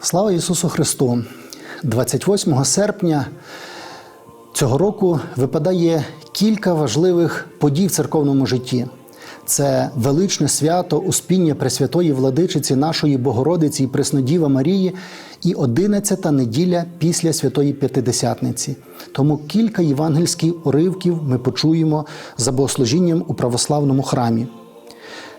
Слава Ісусу Христу! 28 серпня цього року випадає кілька важливих подій в церковному житті. Це величне свято Успіння Пресвятої Владичиці нашої Богородиці і Преснодіва Марії і 11-та неділя після Святої П'ятидесятниці. Тому кілька євангельських уривків ми почуємо за богослужінням у православному храмі.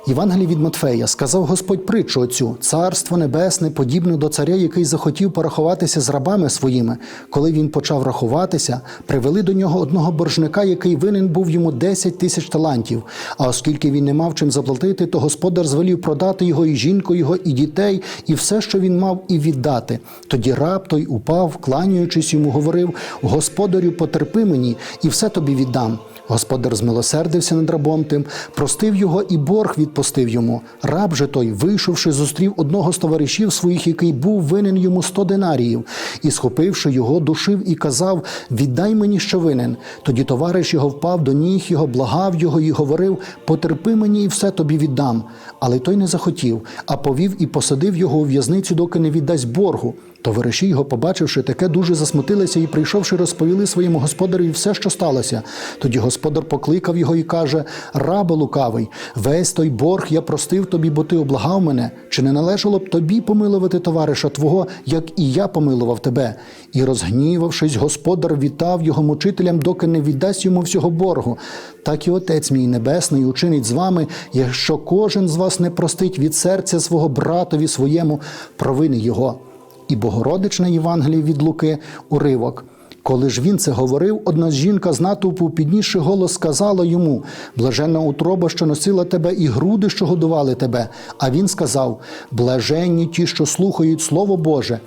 Євангелій від Матфея сказав Господь притчу оцю: Царство Небесне подібне до царя, який захотів порахуватися з рабами своїми. Коли він почав рахуватися, привели до нього одного боржника, який винен був йому 10 тисяч талантів. А оскільки він не мав чим заплатити, то господар звелів продати його і жінку його, і дітей, і все, що він мав, і віддати. Тоді раб той упав, кланяючись йому, говорив: Господарю, потерпи мені, і все тобі віддам. Господар змилосердився над рабом тим, простив його і борг відпустив йому. Раб же той, вийшовши, зустрів одного з товаришів своїх, який був винен йому сто динаріїв, і, схопивши його, душив і казав: Віддай мені, що винен. Тоді товариш його впав до ніг його, благав його і говорив: Потерпи мені, і все тобі віддам. Але той не захотів, а повів і посадив його у в'язницю, доки не віддасть боргу. Товариші його, побачивши таке, дуже засмутилися і, прийшовши, розповіли своєму господареві все, що сталося. Тоді господар покликав його і каже: Рабе лукавий, весь той борг я простив тобі, бо ти облагав мене. Чи не належало б тобі помилувати товариша твого, як і я помилував тебе? І, розгнівавшись, господар вітав його мучителям, доки не віддасть йому всього боргу. Так і Отець мій Небесний учинить з вами, якщо кожен з вас не простить від серця свого братові своєму провини його і Богородичне Євангеліє від Луки уривок. Коли ж він це говорив, одна жінка з натовпу, піднісши голос, сказала йому: блаженна утроба, що носила тебе, і груди, що годували тебе. А він сказав: блаженні ті, що слухають Слово Боже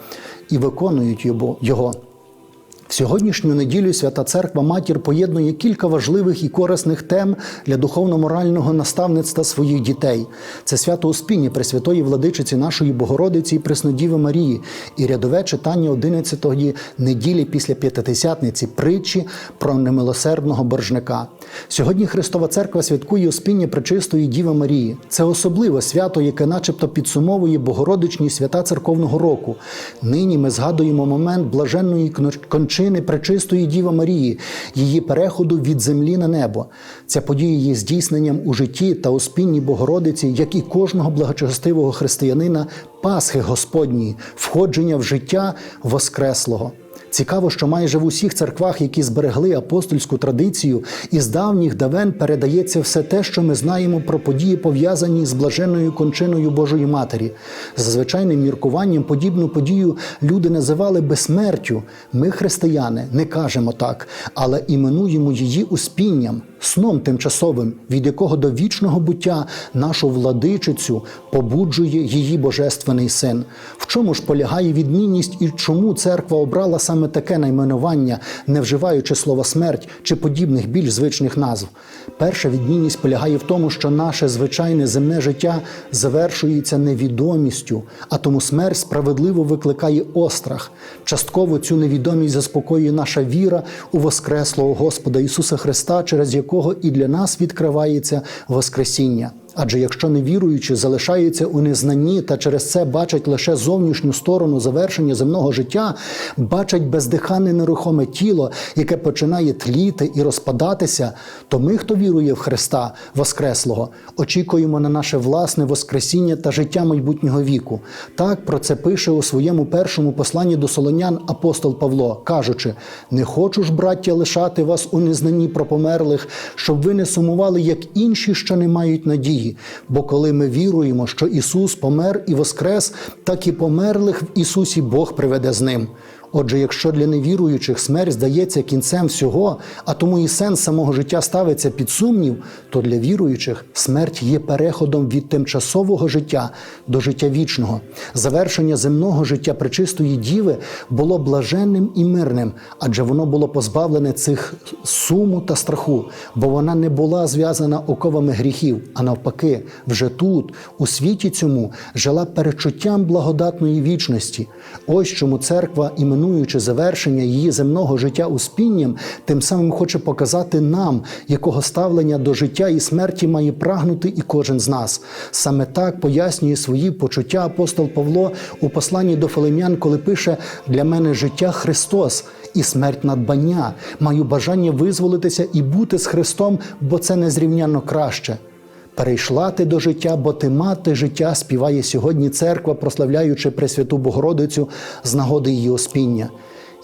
і виконують його. В сьогоднішню неділю Свята Церква Матір поєднує кілька важливих і корисних тем для духовно-морального наставництва своїх дітей. Це свято Успіння Пресвятої Владичиці нашої Богородиці і Преснодіви Марії і рядове читання 11-ї неділі після П'ятидесятниці притчі про немилосердного боржника. Сьогодні Христова Церква святкує Успіння Пречистої Діви Марії. Це особливе свято, яке, начебто, підсумовує Богородичні свята церковного року. Нині ми згадуємо момент блаженної кончини пречистої Діви Марії, її переходу від землі на небо. Ця подія є здійсненням у житті та у спінні Богородиці, як і кожного благочестивого християнина, Пасхи Господньої, входження в життя Воскреслого. Цікаво, що майже в усіх церквах, які зберегли апостольську традицію, із давніх давен передається все те, що ми знаємо про події, пов'язані з блаженною кончиною Божої Матері. За звичайним міркуванням, подібну подію люди називали безсмертю. Ми, християни, не кажемо так, але іменуємо її успінням, сном тимчасовим, від якого до вічного буття нашу владичицю побуджує її божественний син. В чому ж полягає відмінність і чому церква обрала саме таке найменування, не вживаючи слова смерть чи подібних більш звичних назв? Перша відмінність полягає в тому, що наше звичайне земне життя завершується невідомістю, а тому смерть справедливо викликає острах. Частково цю невідомість заспокоює наша віра у Воскреслого Господа Ісуса Христа, через якого і для нас відкривається Воскресіння. Адже якщо невіруючі залишаються у незнанні та через це бачать лише зовнішню сторону завершення земного життя, бачать бездиханне нерухоме тіло, яке починає тліти і розпадатися, то ми, хто вірує в Христа Воскреслого, очікуємо на наше власне Воскресіння та життя майбутнього віку. Так про це пише у своєму першому посланні до Солонян апостол Павло, кажучи: не хочу ж, браття, лишати вас у незнанні про померлих, щоб ви не сумували, як інші, що не мають надії. Бо коли ми віруємо, що Ісус помер і воскрес, так і померлих в Ісусі Бог приведе з ним. Отже, якщо для невіруючих смерть здається кінцем всього, а тому і сенс самого життя ставиться під сумнів, то для віруючих смерть є переходом від тимчасового життя до життя вічного. Завершення земного життя пречистої діви було блаженним і мирним, адже воно було позбавлене цих суму та страху, бо вона не була зв'язана оковами гріхів, а навпаки, вже тут, у світі цьому, жила перечуттям благодатної вічності. Ось чому церква іменує знаменуючи завершення її земного життя успінням, тим самим хоче показати нам, якого ставлення до життя і смерті має прагнути і кожен з нас. Саме так пояснює свої почуття апостол Павло у посланні до Филим'ян, коли пише: для мене життя Христос і смерть надбання. Маю бажання визволитися і бути з Христом, бо це незрівнянно краще. Перейшла ти до життя, бо ти мати життя співає сьогодні церква, прославляючи Пресвяту Богородицю з нагоди її оспіння.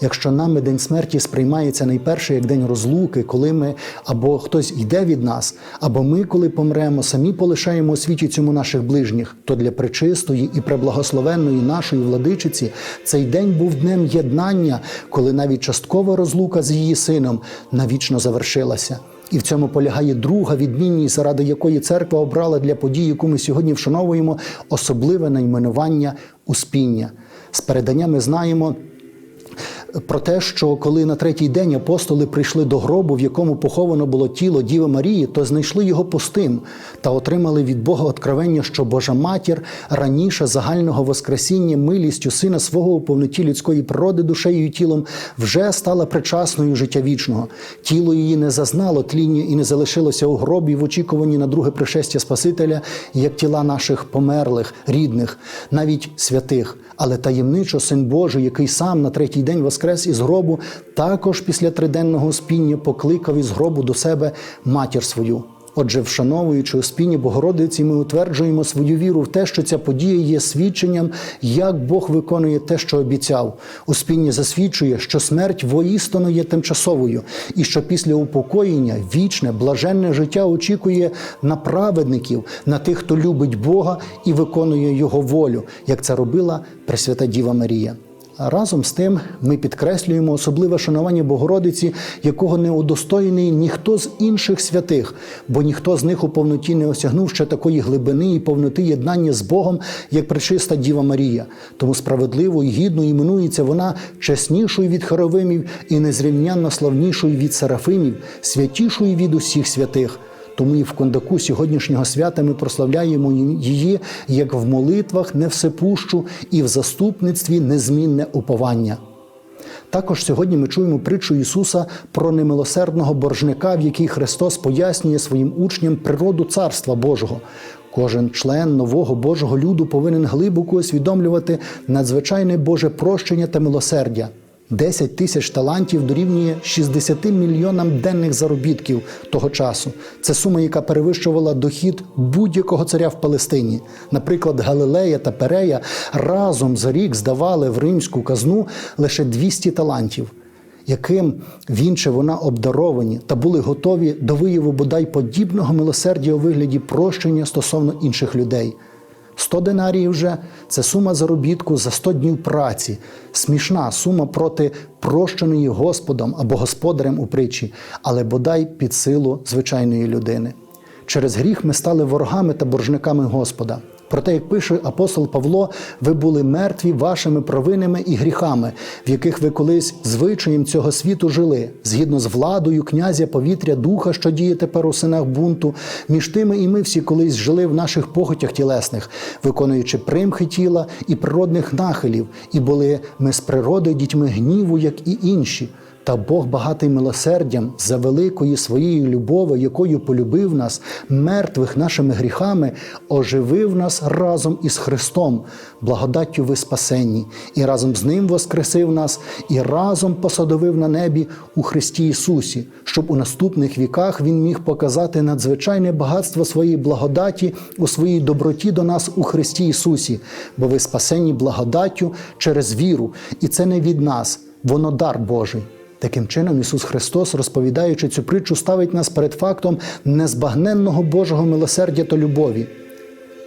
Якщо нами день смерті сприймається найперше як день розлуки, коли ми або хтось йде від нас, або ми, коли помремо, самі полишаємо у світі цьому наших ближніх, то для пречистої і преблагословенної нашої владичиці цей день був днем єднання, коли навіть часткова розлука з її сином навічно завершилася. І в цьому полягає друга відмінність, заради якої церква обрала для подій, яку ми сьогодні вшановуємо, особливе найменування успіння. З передання ми знаємо. Про те, що коли на третій день апостоли прийшли до гробу, в якому поховано було тіло Діви Марії, то знайшли його пустим та отримали від Бога откровення, що Божа матір раніше загального воскресіння милістю сина свого у повноті людської природи, душею і тілом вже стала причасною життя вічного. Тіло її не зазнало тління і не залишилося у гробі в очікуванні на друге пришестя Спасителя, як тіла наших померлих, рідних, навіть святих. Але таємничо син Божий, який сам на третій день воскрес із гробу, також після триденного спіння покликав із гробу до себе матір свою. Отже, вшановуючи успіння Богородиці, ми утверджуємо свою віру в те, що ця подія є свідченням, як Бог виконує те, що обіцяв. Успіння засвідчує, що смерть воістину є тимчасовою, і що після упокоєння вічне, блаженне життя очікує на праведників, на тих, хто любить Бога і виконує Його волю, як це робила Пресвята Діва Марія. Разом з тим ми підкреслюємо особливе шанування Богородиці, якого не удостоєний ніхто з інших святих, бо ніхто з них у повноті не осягнув ще такої глибини і повноти єднання з Богом, як пречиста Діва Марія. Тому справедливо і гідно іменується вона чеснішою від хоровимів і незрівнянно славнішою від серафимів, святішою від усіх святих. Тому і в кондаку сьогоднішнього свята ми прославляємо її як в молитвах невсепущу і в заступництві незмінне уповання. Також сьогодні ми чуємо притчу Ісуса про немилосердного боржника, в якій Христос пояснює своїм учням природу Царства Божого. Кожен член нового Божого люду повинен глибоко усвідомлювати надзвичайне Боже прощення та милосердя. 10 тисяч талантів дорівнює 60 мільйонам денних заробітків того часу. Це сума, яка перевищувала дохід будь-якого царя в Палестині. Наприклад, Галилея та Перея разом за рік здавали в римську казну лише 200 талантів, яким він чи вона обдаровані та були готові до вияву бодай подібного милосердя у вигляді прощення стосовно інших людей. 100 динаріїв вже це сума заробітку за 100 днів праці, смішна сума проти прощеної Господом або господарем у притчі, але бодай під силу звичайної людини. Через гріх ми стали ворогами та боржниками Господа. Проте, як пише апостол Павло, ви були мертві вашими провинами і гріхами, в яких ви колись звичаєм цього світу жили, згідно з владою князя повітря, духа, що діє тепер у синах бунту. Між тими і ми всі колись жили в наших похотях тілесних, виконуючи примхи тіла і природних нахилів, і були ми з природи дітьми гніву, як і інші. Та Бог багатий милосердям за великої своєї любови, якою полюбив нас, мертвих нашими гріхами, оживив нас разом із Христом, благодаттю ви спасенні, і разом з Ним воскресив нас, і разом посадовив на небі у Христі Ісусі, щоб у наступних віках Він міг показати надзвичайне багатство своєї благодаті у своїй доброті до нас у Христі Ісусі, бо ви спасені благодаттю через віру, і це не від нас, воно дар Божий. Таким чином, Ісус Христос, розповідаючи цю притчу, ставить нас перед фактом незбагненного Божого милосердя та любові.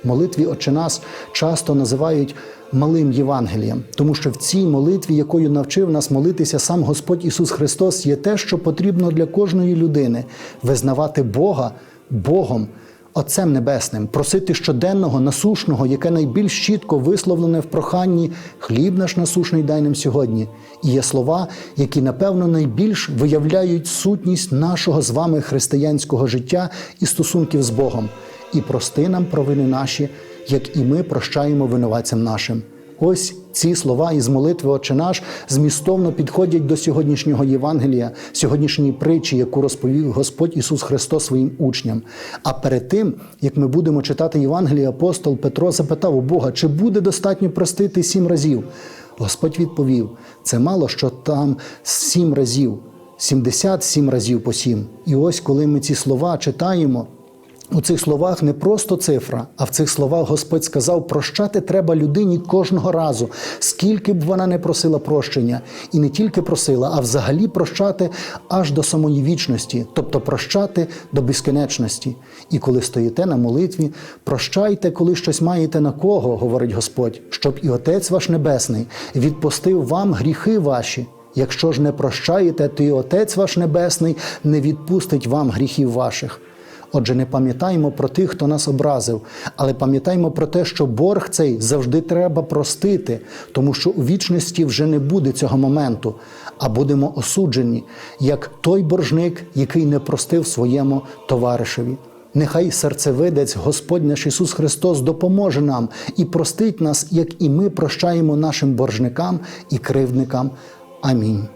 Молитві Отче нас часто називають малим Євангелієм, тому що в цій молитві, якою навчив нас молитися сам Господь Ісус Христос, є те, що потрібно для кожної людини визнавати Бога Богом. Отцем Небесним, просити щоденного, насушного, яке найбільш чітко висловлене в проханні хліб наш насушний дай нам сьогодні. І є слова, які, напевно, найбільш виявляють сутність нашого з вами християнського життя і стосунків з Богом. І прости нам провини наші, як і ми прощаємо винуватцям нашим. Ось ці слова із молитви Отче наш змістовно підходять до сьогоднішнього Євангелія, сьогоднішньої притчі, яку розповів Господь Ісус Христос своїм учням. А перед тим, як ми будемо читати Євангеліє, апостол Петро запитав у Бога, чи буде достатньо простити сім разів. Господь відповів: це мало, що там сім разів, 77 разів по сім. І ось коли ми ці слова читаємо. У цих словах не просто цифра, а в цих словах Господь сказав, прощати треба людині кожного разу, скільки б вона не просила прощення, і не тільки просила, а взагалі прощати аж до самої вічності, тобто прощати до безкінечності. І коли стоїте на молитві, прощайте, коли щось маєте на кого, говорить Господь, щоб і Отець ваш Небесний відпустив вам гріхи ваші. Якщо ж не прощаєте, то і Отець ваш Небесний не відпустить вам гріхів ваших. Отже, не пам'ятаємо про тих, хто нас образив, але пам'ятаємо про те, що борг цей завжди треба простити, тому що у вічності вже не буде цього моменту, а будемо осуджені, як той боржник, який не простив своєму товаришеві. Нехай серцевидець Господь наш Ісус Христос допоможе нам і простить нас, як і ми прощаємо нашим боржникам і кривдникам. Амінь.